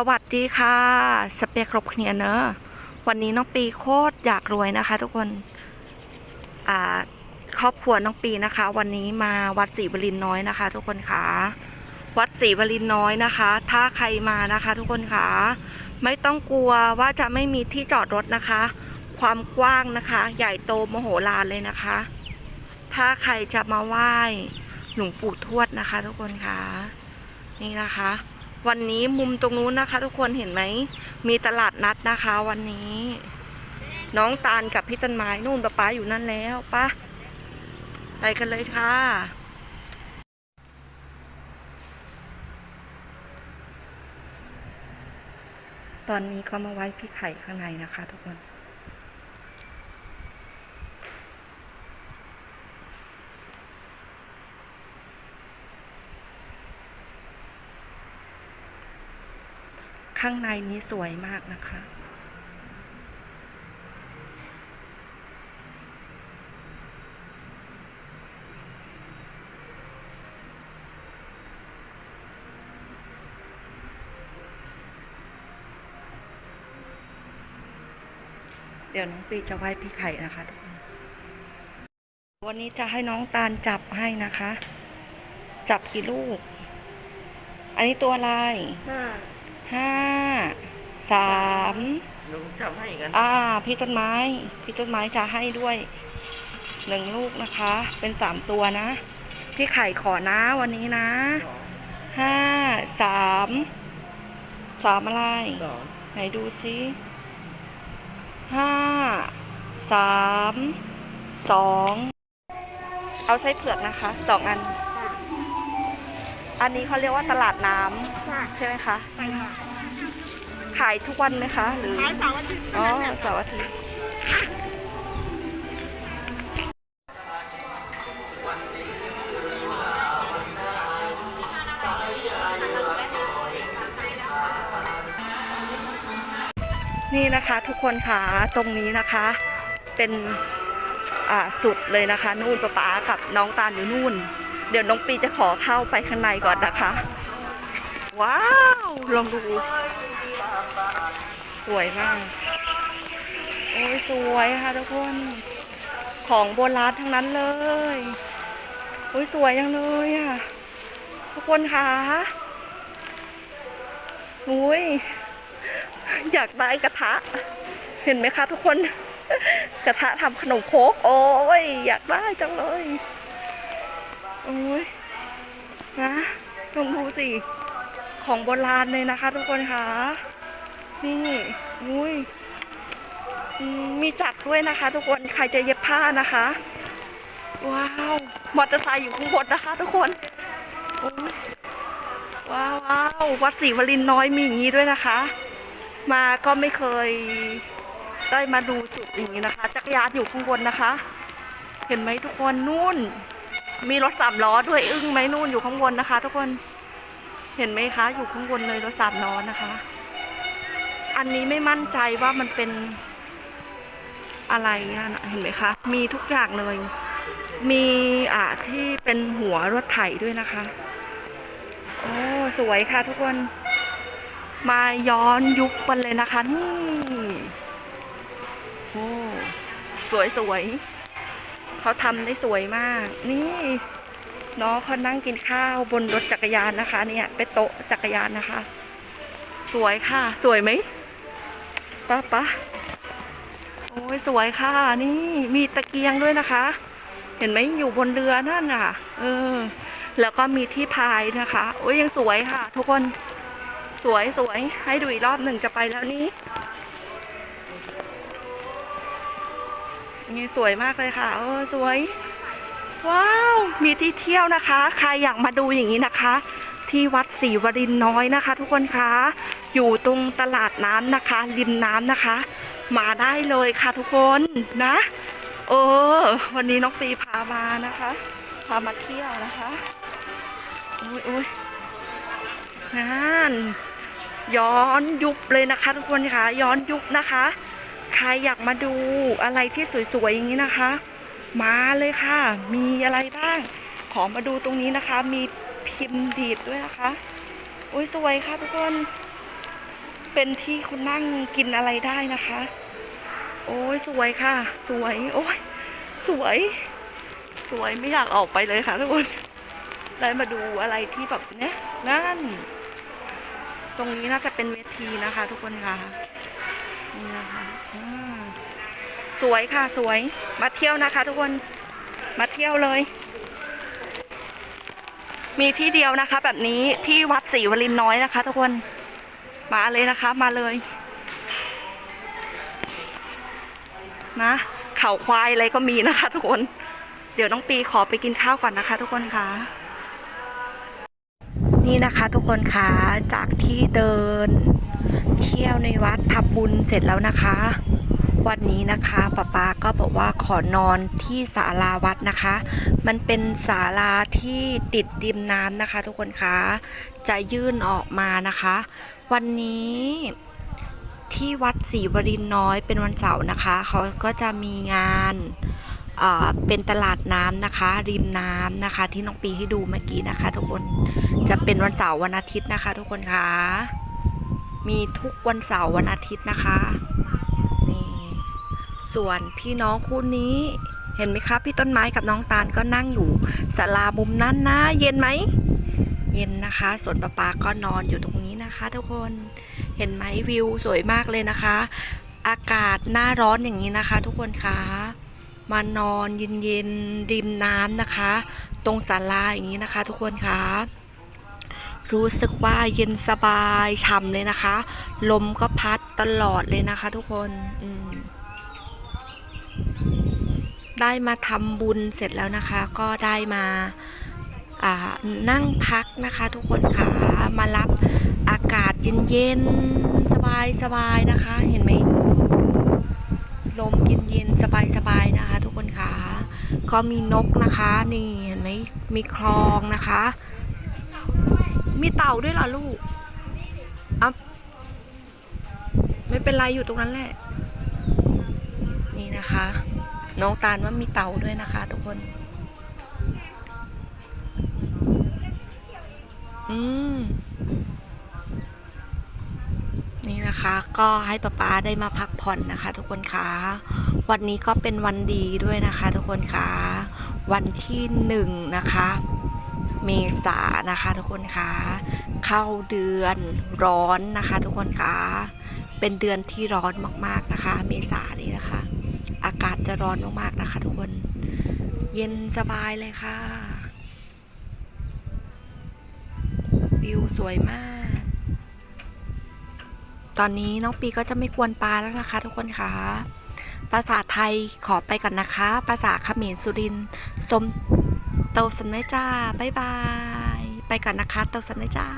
สวัสดีค่ะ สเปคครบเคลียร์เนอะวันนี้น้องปีโคตรอยากรวยนะคะ ทุกคนอ่าครอบครัวน้องปีนะคะ วันนี้มาวัดศรีวลินน้อยนะคะ ทุกคนค่ะวัดศรีวลินน้อยนะคะ ถ้าใครมานะคะ ทุกคนค่ะไม่ต้องกลัวว่าจะไม่มีที่จอดรถนะคะ ความกว้างนะคะ ใหญ่โตมโหฬารเลยนะคะ ถ้าใครจะมาไหว้หลวงปู่ทวดนะคะ ทุกคนค่ะนี่นะคะ วันนี้มุมตรงนู้นนะคะ ทุกคนเห็นไหม มีตลาดนัดนะคะ วันนี้ น้องตาลกับพี่ต้นไม้นู่นป้าป๊าอยู่นั่นแล้วปะไปกันเลยค่ะตอนนี้ก็มาไว้พี่ไข่ข้างในนะคะทุกคน ข้างในนี้สวยมากนะคะ เดี๋ยวน้องปีจะไหว้พี่ไข่นะคะทุกคนวันนี้จะให้น้องตาลจับให้นะคะ จับกี่ลูก อันนี้ตัวอะไรห้า ห้าสามหนูจับให้กันอ่าพี่ต้นไม้ พี่ต้นไม้จะให้ด้วยหนึ่งลูกนะคะ เป็นสามตัวนะ พี่ไข่ขอนะวันนี้นะสองห้าสามสามอะไรสองไหนดูซิห้าสามสองเอาไส้เผือกนะคะสองอัน อันนี้เขาเรียกว่าตลาดน้ำใช่ไหมคะไปค่ะขายทุกวันไหมคะหรือขายเสาร์อาทิตย์อ๋อเสาร์อาทิตย์นี่นะคะทุกคนค่ะตรงนี้นะคะเป็นอ่าสุดเลยนะคะ นู่นป๊าป๊ากับน้องตาลอยู่นู่น เดี๋ยวน้องปีจะขอเข้าไปข้างในก่อนนะคะ ว้าว ลองดู สวยมาก โอ้ยสวยค่ะทุกคน ของโบราณทั้งนั้นเลยโอ้ยสวยจังเลยอะ ทุกคนคะอุ้ย อยากได้กระทะ เห็นไหมคะทุกคน กระทะทำขนมโคกโอ้ย อยากได้จังเลย โอ้ยนะลองดูสิของโบราณเลยนะคะทุกคนคะนี่อุ้ยมีจักรด้วยนะคะ ทุกคนใครจะเย็บผ้านะคะ ว้าวมอเตอร์ไซค์อยู่ข้างบนนะคะ ทุกคนโอ้ยว้าวว้าววัดศรีวลินน้อยมีอย่างนี้ด้วยนะคะ มาก็ไม่เคยได้มาดูจุดอย่างนี้นะคะ จักรยานอยู่ข้างบนนะคะ เห็นไหมทุกคนนู่น มีรถสามล้อด้วยอึ้งไหมนู่นอยู่ข้างบนนะคะ ทุกคนเห็นไหมคะ อยู่ข้างบนเลยรถสามล้อนะคะ อันนี้ไม่มั่นใจว่ามันเป็นอะไรนะเห็นไหมคะ มีทุกอย่างเลย มีอ่าที่เป็นหัวรถไถด้วยนะคะโอ้สวยค่ะทุกคนมาย้อนยุคกันเลยนะคะนี่โอ้สวยสวย เขาทำได้สวยมาก นี่น้องเขานั่งกินข้าวบนรถจักรยานนะคะ เนี่ยเป็นโต๊ะจักรยานนะคะ สวยค่ะ สวยไหมป้าป้าโอ้ยสวยค่ะ นี่มีตะเกียงด้วยนะคะ เห็นไหมอยู่บนเรือนั่นน่ะ เออ แล้วก็มีที่พายนะคะ โอ้ยยังสวยค่ะ ทุกคนสวยสวยให้ดูอีกรอบหนึ่งจะไปแล้วนี่ นี่สวยมากเลยค่ะ เออสวย ว้าว มีที่เที่ยวนะคะ ใครอยากมาดูอย่างนี้นะคะ ที่วัดศรีวรินน้อยนะคะ ทุกคนคะ อยู่ตรงตลาดน้ำนะคะ ริมน้ำนะคะ มาได้เลยค่ะทุกคนนะ เออ วันนี้น้องปีพามานะคะ พามาเที่ยวนะคะโอ้ยโอ้ยนั่นย้อนยุคเลยนะคะ ทุกคนคะย้อนยุคนะคะ ใครอยากมาดูอะไรที่สวยๆอย่างนี้นะคะ มาเลยค่ะ มีอะไรบ้าง ขอมาดูตรงนี้นะคะ มีพิมพ์ดีดด้วยนะคะอุ้ยสวยค่ะทุกคน เป็นที่คุณนั่งกินอะไรได้นะคะ โอ้ยสวยค่ะ สวย โอ้ยสวย สวยไม่อยากออกไปเลยค่ะทุกคนได้มาดูอะไรที่แบบเนี้ยนั่น ตรงนี้น่าจะเป็นเวทีนะคะ ทุกคนค่ะ นี่นะคะสวยค่ะสวย มาเที่ยวนะคะ ทุกคน มาเที่ยวเลย มีที่เดียวนะคะ แบบนี้ที่วัดศรีวลินน้อยนะคะ ทุกคน มาเลยนะคะ มาเลย นะเขาควายอะไรก็มีนะคะ ทุกคน เดี๋ยวน้องปีขอไปกินข้าวก่อนนะคะ ทุกคนค่ะนี่นะคะทุกคนคะจากที่เดิน เที่ยวในวัดทำบุญเสร็จแล้วนะคะ วันนี้นะคะป๊าป๊าก็บอกว่าขอนอนที่ศาลาวัดนะคะ มันเป็นศาลาที่ติดริมน้ำนะคะ ทุกคนคะจะยื่นออกมานะคะ วันนี้ที่วัดศรีวรินน้อยเป็นวันเสาร์นะคะ เขาก็จะมีงานเอ่อเป็นตลาดน้ำนะคะ ริมน้ำนะคะ ที่น้องปีให้ดูเมื่อกี้นะคะ ทุกคนจะเป็นวันเสาร์วันอาทิตย์นะคะ ทุกคนค่ะ มีทุกวันเสาร์วันอาทิตย์นะคะนี่ส่วนพี่น้องคู่นี้เห็นไหมคะพี่ต้นไม้กับน้องตาลก็นั่งอยู่ศาลามุมนั้นนะ เย็นไหม เย็นนะคะ ส่วนป้าปาก็นอนอยู่ตรงนี้นะคะ ทุกคนเห็นไหมวิวสวยมากเลยนะคะ อากาศหน้าร้อนอย่างนี้นะคะ ทุกคนคะมานอนเย็นๆริมน้ำนะคะ ตรงศาลาอย่างนี้นะคะ ทุกคนคะ รู้สึกว่าเย็นสบายฉ่ำเลยนะคะ ลมก็พัดตลอดเลยนะคะ ทุกคนได้มาทำบุญเสร็จแล้วนะคะ ก็ได้มาานั่งพักนะคะ ทุกคนค่ะมารับอากาศเย็นๆสบายๆนะคะ เห็นไหมลมเย็นๆสบายๆนะคะ ทุกคนค่ะก็มีนกนะคะ นี่เห็นไหมมีคลองนะคะ มีเต่าด้วยเหรอลูกอะไม่เป็นไรอยู่ตรงนั้นแหละ นี่นะคะ น้องตาลว่ามีเต่าด้วยนะคะ ทุกคน อืมนี่นะคะก็ให้ป๊าป๊าได้มาพักผ่อนนะคะ ทุกคนคะวันนี้ก็เป็นวันดีด้วยนะคะ ทุกคนคะวันที่หนึ่งนะคะ เมษานะคะทุกคนคะเข้าเดือนร้อนนะคะทุกคนคะเป็นเดือนที่ร้อนมากๆนะคะ เมษานี้นะคะ อากาศจะร้อนมากๆนะคะ ทุกคน เย็นสบายเลยค่ะ วิวสวยมาก ตอนนี้น้องปีก็จะไม่กวนปลาแล้วนะคะ ทุกคนคะภาษาไทยขอไปก่อนนะคะ ภาษาเขมรสุรินทร์สม โตสันเนจ้าบ๊ายบาย ไปก่อนนะคะ โตสันเนจ้า